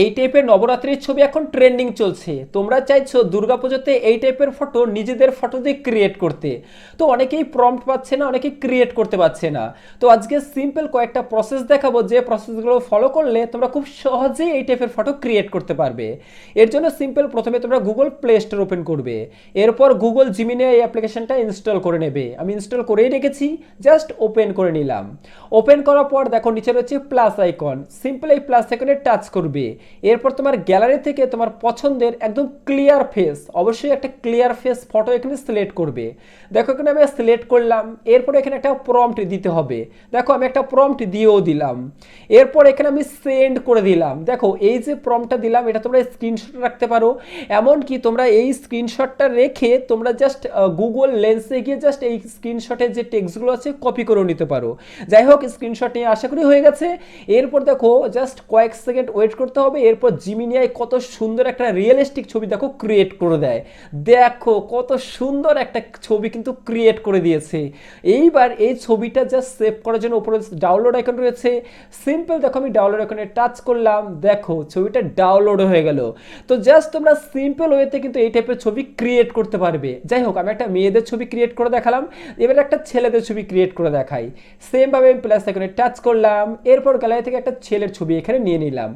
এই টাইপের নবরাত্রির ছবি এখন ট্রেন্ডিং চলছে। তোমরা চাইছো দুর্গাপুজোতে এই টাইপের ফটো নিজেদের ফটো দিয়ে ক্রিয়েট করতে। তো অনেকেই প্রম্পট পাচ্ছে না, অনেকেই ক্রিয়েট করতে পারছে না। তো আজকে সিম্পল কয়েকটা প্রসেস দেখাবো, যে প্রসেসগুলো ফলো করলে তোমরা খুব সহজেই এই টাইপের ফটো ক্রিয়েট করতে পারবে। এর জন্য সিম্পল প্রথমে তোমরা গুগল প্লে স্টোর ওপেন করবে। এরপর গুগল জিমিনে এই অ্যাপ্লিকেশনটা ইনস্টল করে নেবে। আমি ইনস্টল করেই রেখেছি জাস্ট ওপেন করে নিলাম। ওপেন করার পর দেখো নিচে রয়েছে প্লাস আইকন সিম্পল এই প্লাস আইকনে টাচ করবে। এরপর তোমার গ্যালারি থেকে তোমার পছন্দের একদম ক্লিয়ার ফেস অবশ্যই একটা ক্লিয়ার ফেস ফটো এখানে সিলেক্ট করবে। দেখো এখানে আমি সিলেক্ট করলাম, এরপর এখানে একটা প্রম্পট দিতে হবে। দেখো আমি একটা প্রম্পট দিয়েও দিলাম। এরপর এখানে আমি সেন্ড করে দিলাম। দেখো এই যে প্রম্পটটা দিলাম, এটা তোমরা স্ক্রিনশট রাখতে পারো। এমনকি তোমরা এই স্ক্রিনশটটা রেখে তোমরা জাস্ট গুগল লেন্সে গিয়ে জাস্ট এই স্ক্রিনশটের যে টেক্সটগুলো আছে কপি করে নিতে পারো। যাই হোক স্ক্রিনশট নিয়ে আশা করি হয়ে গেছে। এরপর দেখো জাস্ট কয়েক সেকেন্ড ওয়েট করতে হবে। এরপর জিমিনিয়ায় কত সুন্দর একটা রিয়েলিস্টিক ছবি দেখো ক্রিয়েট করে দেয়। দেখো কত সুন্দর একটা ছবি কিন্তু ক্রিয়েট করে দিয়েছে। এইবার এই ছবিটা জাস্ট সেভ করার জন্য উপরে ডাউনলোড আইকন রয়েছে। সিম্পল দেখো আমি ডাউনলোড আইকনে টাচ করলাম, দেখো ছবিটা ডাউনলোড হয়ে গেল। তো জাস্ট তোমরা সিম্পল ওয়েতে কিন্তু এই টাইপের ছবি ক্রিয়েট করতে পারবে। যাই হোক, আমি একটা মেয়েদের ছবি ক্রিয়েট করে দেখালাম, এবার একটা ছেলেদের ছবি ক্রিয়েট করে দেখাই। সেমভাবে আমি প্লাস আইকনে টাচ করলাম, এরপর গ্যালারি থেকে একটা ছেলের ছবি এখানে নিয়ে নিলাম।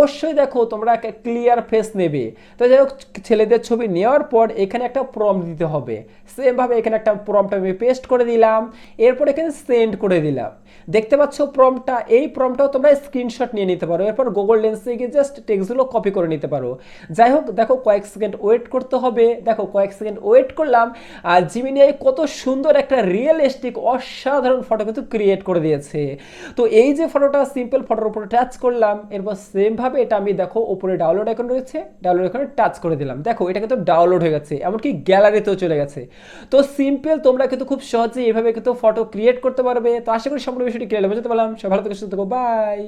অবশ্যই দেখো তোমরা একটা ক্লিয়ার ফেস নেবে। তো যাই হোক, ছেলেদের ছবি নেওয়ার পর এখানে একটা প্রম দিতে হবে। সেমভাবে এখানে একটা প্রমটা আমি পেস্ট করে দিলাম, এরপর এখানে সেন্ড করে দিলাম। দেখতে পাচ্ছ প্রমটা এই প্রমটাও তোমরা স্ক্রিনশট নিয়ে নিতে পারো। এরপর গুগল লেন্সে গিয়ে জাস্ট টেক্সটগুলো কপি করে নিতে পারো। যাই হোক, দেখো কয়েক সেকেন্ড ওয়েট করতে হবে। দেখো কয়েক সেকেন্ড ওয়েট করলাম, আর জিমিনিয়াই কত সুন্দর একটা রিয়েলিস্টিক অসাধারণ ফটো কিন্তু ক্রিয়েট করে দিয়েছে। তো এই যে ফটোটা সিম্পল ফটোর উপরে টাচ করলাম, এরপর সেমভাবে এটা আমি দেখো ওপরে ডাউনলোড এখন রয়েছে ডাউনলোড এখানে টাচ করে দিলাম। দেখো, এটা কিন্তু ডাউনলোড হয়ে গেছে, এমনকি গ্যালারিতেও চলে গেছে। তো সিম্পল তোমরা কিন্তু খুব সহজে এভাবে কিন্তু ফটো ক্রিয়েট করতে পারবে। তো আশা করি সম্পূর্ণ বিষয়টি ক্লিয়ার বুঝতে পারলাম। সব ভালো থেকে, সুস্থ থাকো বাই